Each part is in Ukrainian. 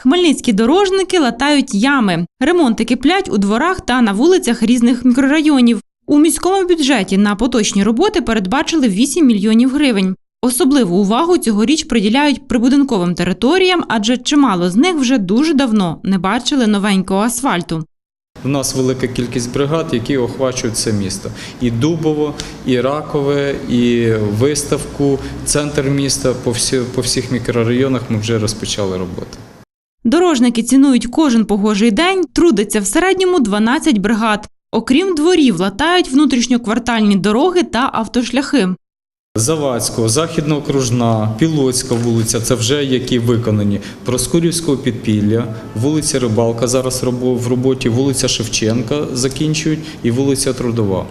Хмельницькі дорожники латають ями. Ремонти киплять у дворах та на вулицях різних мікрорайонів. У міському бюджеті на поточні роботи передбачили 8 мільйонів гривень. Особливу увагу цьогоріч приділяють прибудинковим територіям, адже чимало з них вже дуже давно не бачили новенького асфальту. У нас велика кількість бригад, які охвачують це місто. І Дубово, і Ракове, і виставку, центр міста по, всі, по всіх мікрорайонах ми вже розпочали роботи. Дорожники цінують кожен погожий день, трудиться в середньому 12 бригад. Окрім дворів, латають внутрішньоквартальні дороги та автошляхи. Завадського, Західна окружна, Пілоцька вулиця це вже які виконані. Проскурівського підпілля, вулиця Рибалка зараз в роботі, вулиця Шевченка закінчують і вулиця Трудова.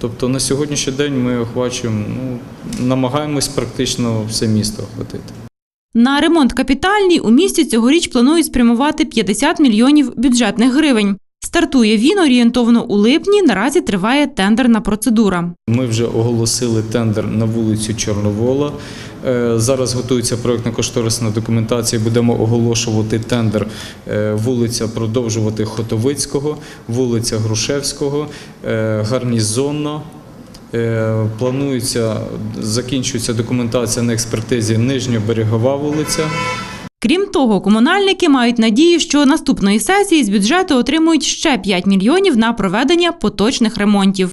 Тобто на сьогоднішній день ми охвачуємо, ну, намагаємось практично все місто охватити. На ремонт капітальний у місті цьогоріч планують спрямувати 50 мільйонів бюджетних гривень. Стартує він орієнтовно у липні. Наразі триває тендерна процедура. Ми вже оголосили тендер на вулицю Чорновола. Е, Зараз готується проєктно-кошторисна документація. Будемо оголошувати тендер е, вулиця продовжувати Хотовицького, вулиця Грушевського, е, гарнізонна. Е, Планується, закінчується документація на експертизі Нижньоберегова вулиця. Крім того, комунальники мають надію, що наступної сесії з бюджету отримують ще 5 мільйонів на проведення поточних ремонтів.